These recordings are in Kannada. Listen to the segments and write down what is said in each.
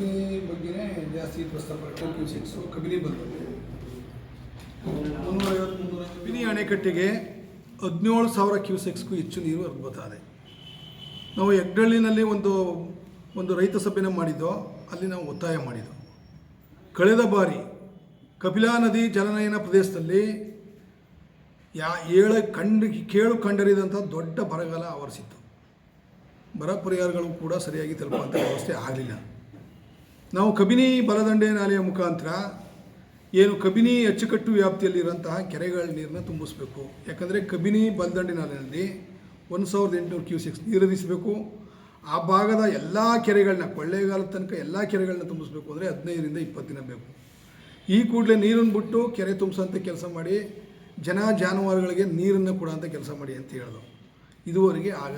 ಕಬಿನಿ ಬಗ್ಗೆನೇ ಜಾಸ್ತಿ ಪ್ರಸ್ತಾಪ ಕಬಿನಿ ಮುನ್ನೂರ ಕಬಿನಿ ಅಣೆಕಟ್ಟೆಗೆ ಹದಿನೇಳು ಸಾವಿರ ಕ್ಯೂಸೆಕ್ಸ್ಗೂ ಹೆಚ್ಚು ನೀರು ಇದೆ ನಾವು ಹೆಗ್ಡಳ್ಳಿನಲ್ಲಿ ಒಂದು ಒಂದು ರೈತ ಸಭೆನ ಮಾಡಿದ್ದೋ, ಅಲ್ಲಿ ನಾವು ಒತ್ತಾಯ ಮಾಡಿದ್ದು. ಕಳೆದ ಬಾರಿ ಕಪಿಲಾ ನದಿ ಜಲನಯನ ಪ್ರದೇಶದಲ್ಲಿ ಯಾ ಏಳು ಕಂಡು, ಕೇಳು ಕಂಡರಿದಂಥ ದೊಡ್ಡ ಬರಗಾಲ ಆವರಿಸಿತ್ತು. ಬರ ಪರಿಹಾರಗಳು ಕೂಡ ಸರಿಯಾಗಿ ತಲುಪುವಂಥ ವ್ಯವಸ್ಥೆ ಆಗಲಿಲ್ಲ. ನಾವು ಕಬಿನಿ ಬಲದಂಡೆ ನಾಲೆಯ ಮುಖಾಂತರ ಏನು ಕಬಿನಿ ಅಚ್ಚುಕಟ್ಟು ವ್ಯಾಪ್ತಿಯಲ್ಲಿರುವಂತಹ ಕೆರೆಗಳ ನೀರನ್ನ ತುಂಬಿಸಬೇಕು. ಯಾಕಂದರೆ ಕಬಿನಿ ಬಲದಂಡೆ ನಾಲೆಯಲ್ಲಿ ಒಂದು ಸಾವಿರದ ಎಂಟುನೂರು ಕ್ಯೂಸೆಕ್ಸ್ ನೀರು ಆ ಭಾಗದ ಎಲ್ಲ ಕೆರೆಗಳನ್ನ, ಕೊಳ್ಳೇಗಾಲದ ತನಕ ಎಲ್ಲ ಕೆರೆಗಳನ್ನ ತುಂಬಿಸ್ಬೇಕು ಅಂದರೆ ಹದಿನೈದರಿಂದ ಇಪ್ಪತ್ತು ದಿನ ಬೇಕು. ಈ ಕೂಡಲೇ ನೀರನ್ನು ಬಿಟ್ಟು ಕೆರೆ ತುಂಬಿಸೋಂಥ ಕೆಲಸ ಮಾಡಿ, ಜನ ಜಾನುವಾರುಗಳಿಗೆ ನೀರನ್ನು ಕೊಡೋಂಥ ಕೆಲಸ ಮಾಡಿ ಅಂತ ಹೇಳೋದು. ಇದುವರೆಗೆ ಆಗ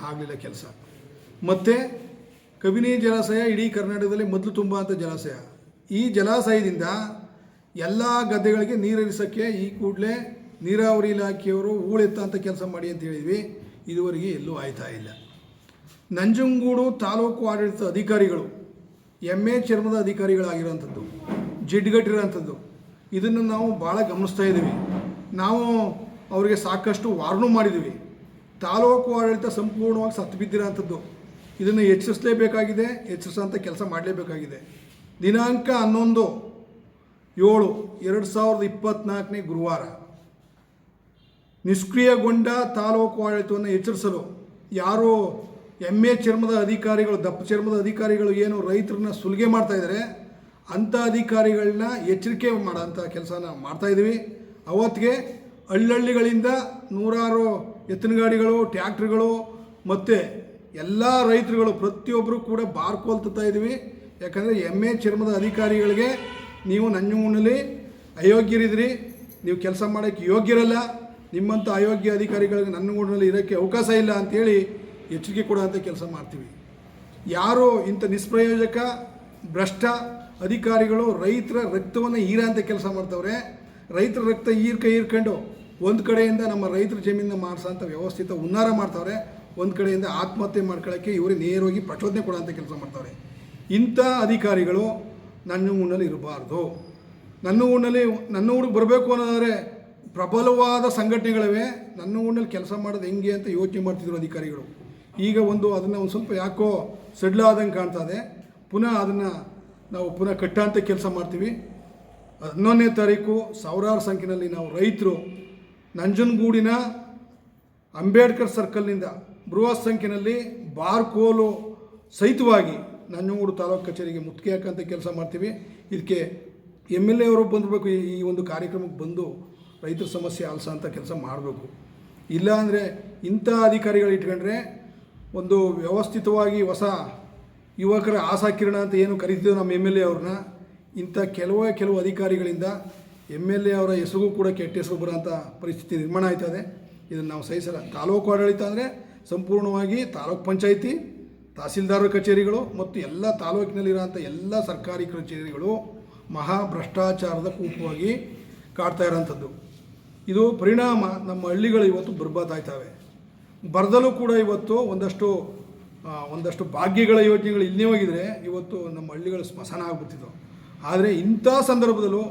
ಆಗಲಿಲ್ಲ ಕೆಲಸ. ಮತ್ತು ಕಬಿನಿ ಜಲಾಶಯ ಇಡೀ ಕರ್ನಾಟಕದಲ್ಲಿ ಮೊದಲು ತುಂಬ ಅಂತ ಜಲಾಶಯ. ಈ ಜಲಾಶಯದಿಂದ ಎಲ್ಲ ಗದ್ದೆಗಳಿಗೆ ನೀರರಿಸೋಕ್ಕೆ ಈ ಕೂಡಲೇ ನೀರಾವರಿ ಇಲಾಖೆಯವರು ಹೂಳೆತ್ತಂಥ ಕೆಲಸ ಮಾಡಿ ಅಂತ ಹೇಳಿದ್ವಿ. ಇದುವರೆಗೆ ಎಲ್ಲೂ ಆಯ್ತಾ ಇಲ್ಲ. ನಂಜುಂಗೂಡು ತಾಲೂಕು ಆಡಳಿತ ಅಧಿಕಾರಿಗಳು ಎಮ್ಮೆ ಚರ್ಮದ ಅಧಿಕಾರಿಗಳಾಗಿರುವಂಥದ್ದು ಜಿಡ್ಗಟ್ಟಿರೋಂಥದ್ದು ಇದನ್ನು ನಾವು ಭಾಳ ಗಮನಿಸ್ತಾ ಇದ್ದೀವಿ. ನಾವು ಅವರಿಗೆ ಸಾಕಷ್ಟು ವಾರ್ನು ಮಾಡಿದ್ದೀವಿ. ತಾಲೂಕು ಆಡಳಿತ ಸಂಪೂರ್ಣವಾಗಿ ಸತ್ತು ಬಿದ್ದಿರೋಂಥದ್ದು. ಇದನ್ನು ಹೆಚ್ಚಿಸಲೇಬೇಕಾಗಿದೆ ಹೆಚ್ಚಿಸುವಂಥ ಕೆಲಸ ಮಾಡಲೇಬೇಕಾಗಿದೆ. ದಿನಾಂಕ ಹನ್ನೊಂದು, ಏಳು, ಎರಡು ಸಾವಿರದ ಇಪ್ಪತ್ತ್ನಾಲ್ಕನೇ ಗುರುವಾರ. ನಿಷ್ಕ್ರಿಯಗೊಂಡ ತಾಲೂಕು ಆಡಳಿತವನ್ನು ಎಚ್ಚರಿಸಲು ಯಾರು ಎಮ್ಮೆ ಚರ್ಮದ ಅಧಿಕಾರಿಗಳು, ದಪ್ಪ ಚರ್ಮದ ಅಧಿಕಾರಿಗಳು ಏನು ರೈತರನ್ನ ಸುಲಿಗೆ ಮಾಡ್ತಾಯಿದ್ದಾರೆ ಅಂಥ ಅಧಿಕಾರಿಗಳನ್ನ ಎಚ್ಚರಿಕೆ ಮಾಡೋಂಥ ಕೆಲಸನ ಮಾಡ್ತಾಯಿದ್ದೀವಿ ಅವತ್ತಿಗೆ ಹಳ್ಳಹಳ್ಳಿಗಳಿಂದ ನೂರಾರು ಎತ್ತಿನ ಗಾಡಿಗಳು ಟ್ಯಾಕ್ಟ್ರುಗಳು ಮತ್ತು ಎಲ್ಲ ರೈತರುಗಳು ಪ್ರತಿಯೊಬ್ಬರು ಕೂಡ ಬಾರ್ಕೊಳ್ತಾ ಇದ್ದೀವಿ ಯಾಕಂದರೆ ಎಮ್ಮೆ ಚರ್ಮದ ಅಧಿಕಾರಿಗಳಿಗೆ ನೀವು ನಂಜನಗೂಡಲ್ಲಿ ಅಯೋಗ್ಯರಿದ್ರಿ ನೀವು ಕೆಲಸ ಮಾಡೋಕ್ಕೆ ಯೋಗ್ಯರಲ್ಲ. ನಿಮ್ಮಂಥ ಅಯೋಗ್ಯ ಅಧಿಕಾರಿಗಳಿಗೆ ನಂಜನಗೂಡಿನಲ್ಲಿ ಇರೋಕ್ಕೆ ಅವಕಾಶ ಇಲ್ಲ ಅಂತೇಳಿ ಎಚ್ಚರಿಕೆ ಅಂತ ಕೆಲಸ ಮಾಡ್ತೀವಿ. ಯಾರು ಇಂಥ ನಿಷ್ಪ್ರಯೋಜಕ, ಭ್ರಷ್ಟ ಅಧಿಕಾರಿಗಳು ರೈತರ ರಕ್ತವನ್ನು ಅಂತ ಕೆಲಸ ಮಾಡ್ತವ್ರೆ. ರೈತರ ರಕ್ತ ಹೀರ್ಕ ಹೀರ್ಕೊಂಡು ಒಂದು ಕಡೆಯಿಂದ ನಮ್ಮ ರೈತರ ಜಮೀನನ್ನ ಮಾಡಿಸೋಂಥ ವ್ಯವಸ್ಥಿತ ಉನ್ನಾರ ಮಾಡ್ತಾವ್ರೆ. ಒಂದು ಕಡೆಯಿಂದ ಆತ್ಮಹತ್ಯೆ ಮಾಡ್ಕೊಳ್ಳೋಕ್ಕೆ ಇವರೇ ನೇರವಾಗಿ ಪ್ರಚೋದನೆ ಕೊಡೋಂಥ ಕೆಲಸ ಮಾಡ್ತಾರೆ. ಇಂಥ ಅಧಿಕಾರಿಗಳು ನನ್ನ ಊರಿನಲ್ಲಿ ಇರಬಾರ್ದು. ನನ್ನ ಊರಿನಲ್ಲಿ, ನನ್ನ ಊರಿಗೆ ಬರಬೇಕು ಅನ್ನೋದಾದರೆ ಪ್ರಬಲವಾದ ಸಂಘಟನೆಗಳಿವೆ. ನನ್ನ ಊರಿನಲ್ಲಿ ಕೆಲಸ ಮಾಡೋದು ಹೆಂಗೆ ಅಂತ ಯೋಚನೆ ಮಾಡ್ತಿದ್ರು ಅಧಿಕಾರಿಗಳು. ಈಗ ಒಂದು ಅದನ್ನು ಒಂದು ಸ್ವಲ್ಪ ಯಾಕೋ ಸಡ್ಲ ಆದಂಗೆ ಕಾಣ್ತಾ ಇದೆ. ಪುನಃ ಅದನ್ನು ನಾವು ಪುನಃ ಕಟ್ಟಂತ ಕೆಲಸ ಮಾಡ್ತೀವಿ. ಹನ್ನೊಂದನೇ ತಾರೀಕು ಸಾವಿರಾರು ಸಂಖ್ಯೆಯಲ್ಲಿ ನಾವು ರೈತರು ನಂಜನಗೂಡಿನ ಅಂಬೇಡ್ಕರ್ ಸರ್ಕಲ್ನಿಂದ ಬೃಹತ್ ಸಂಖ್ಯೆಯಲ್ಲಿ ಬಾರ್ಕೋಲು ಸಹಿತವಾಗಿ ನಂಜನಗೂಡು ತಾಲೂಕು ಕಚೇರಿಗೆ ಮುತ್ತಿಗೆ ಹಾಕೋಂಥ ಕೆಲಸ ಮಾಡ್ತೀವಿ. ಇದಕ್ಕೆ ಎಂ ಎಲ್ ಎ ಅವರು ಬಂದಿರಬೇಕು ಈ ಒಂದು ಕಾರ್ಯಕ್ರಮಕ್ಕೆ ಬಂದು ರೈತರ ಸಮಸ್ಯೆ ಅಲ್ಸ ಅಂತ ಕೆಲಸ ಮಾಡಬೇಕು. ಇಲ್ಲ ಅಂದರೆ ಇಂಥ ಅಧಿಕಾರಿಗಳು ಇಟ್ಕೊಂಡ್ರೆ ಒಂದು ವ್ಯವಸ್ಥಿತವಾಗಿ ಹೊಸ ಯುವಕರ ಆಶಾಕಿರಣ ಅಂತ ಏನು ಕರಿತೀವಿ ನಮ್ಮ ಎಂ ಎಲ್ ಎ ಅವ್ರನ್ನ, ಇಂಥ ಕೆಲವೇ ಕೆಲವು ಅಧಿಕಾರಿಗಳಿಂದ ಎಂ ಎಲ್ ಎ ಅವರ ಹೆಸರಿಗೂ ಕೂಡ ಕೆಟ್ಟ ಹೆಸರು ಬರೋಂಥ ಪರಿಸ್ಥಿತಿ ನಿರ್ಮಾಣ ಆಯ್ತದೆ. ಇದನ್ನು ನಾವು ಸಹಿಸಲ್ಲ. ತಾಲೂಕು ಆಡಳಿತ ಅಂದರೆ ಸಂಪೂರ್ಣವಾಗಿ ತಾಲೂಕು ಪಂಚಾಯಿತಿ, ತಹಸೀಲ್ದಾರ ಕಚೇರಿಗಳು ಮತ್ತು ಎಲ್ಲ ತಾಲೂಕಿನಲ್ಲಿರೋಂಥ ಎಲ್ಲ ಸರ್ಕಾರಿ ಕಚೇರಿಗಳು ಮಹಾ ಭ್ರಷ್ಟಾಚಾರದ ಕೂಪವಾಗಿ ಕಾಡ್ತಾ ಇರೋಂಥದ್ದು ಇದು ಪರಿಣಾಮ ನಮ್ಮ ಹಳ್ಳಿಗಳು ಇವತ್ತು ಬರ್ಬಾದಾಯ್ತವೆ ಬರದಲ್ಲೂ ಕೂಡ ಇವತ್ತು ಒಂದಷ್ಟು ಒಂದಷ್ಟು ಭಾಗ್ಯಗಳ ಯೋಜನೆಗಳು ಇಲ್ಲೇ ಹೋಗಿದ್ರೆ ಇವತ್ತು ನಮ್ಮ ಹಳ್ಳಿಗಳು ಸ್ಮಶಾನ ಆಗ್ಬಿಡ್ತಿದ್ದವು ಆದರೆ ಇಂಥ ಸಂದರ್ಭದಲ್ಲೂ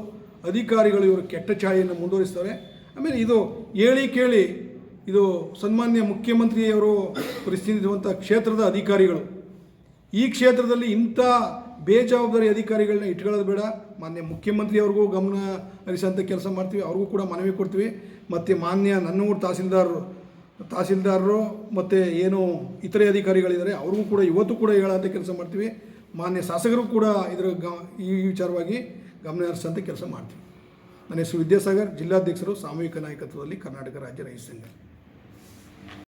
ಅಧಿಕಾರಿಗಳು ಇವರು ಕೆಟ್ಟ ಛಾಯೆಯನ್ನು ಮುಂದುವರಿಸ್ತಾರೆ. ಆಮೇಲೆ ಇದು ಹೇಳಿ ಕೇಳಿ ಇದು ಸನ್ಮಾನ್ಯ ಮುಖ್ಯಮಂತ್ರಿಯವರು ಪ್ರತಿನಿಧಿಸುವಂಥ ಕ್ಷೇತ್ರದ ಅಧಿಕಾರಿಗಳು. ಈ ಕ್ಷೇತ್ರದಲ್ಲಿ ಇಂಥ ಬೇಜವಾಬ್ದಾರಿ ಅಧಿಕಾರಿಗಳನ್ನ ಇಟ್ಕೊಳ್ಳೋದು ಬೇಡ. ಮಾನ್ಯ ಮುಖ್ಯಮಂತ್ರಿಯವ್ರಿಗೂ ಗಮನ ಹರಿಸೋಂಥ ಕೆಲಸ ಮಾಡ್ತೀವಿ. ಅವ್ರಿಗೂ ಕೂಡ ಮನವಿ ಕೊಡ್ತೀವಿ. ಮತ್ತು ಮಾನ್ಯ ನನ್ನೂರು ತಹಸೀಲ್ದಾರರು ತಹಸೀಲ್ದಾರರು ಮತ್ತು ಏನು ಇತರೆ ಅಧಿಕಾರಿಗಳಿದ್ದಾರೆ, ಅವ್ರಿಗೂ ಕೂಡ ಇವತ್ತು ಕೂಡ ಹೇಳೋಂಥ ಕೆಲಸ ಮಾಡ್ತೀವಿ. ಮಾನ್ಯ ಶಾಸಕರು ಕೂಡ ಇದರ ಗ, ಈ ವಿಚಾರವಾಗಿ ಗಮನ ಹರಿಸೋಂಥ ಕೆಲಸ ಮಾಡ್ತೀವಿ. ನನ್ನ ಹೆಸರು ವಿದ್ಯಾಸಾಗರ್. ಜಿಲ್ಲಾಧ್ಯಕ್ಷರು ಸಾಮೂಹಿಕ ನಾಯಕತ್ವದಲ್ಲಿ ಕರ್ನಾಟಕ ರಾಜ್ಯ ರೈತ ಸಂಘ.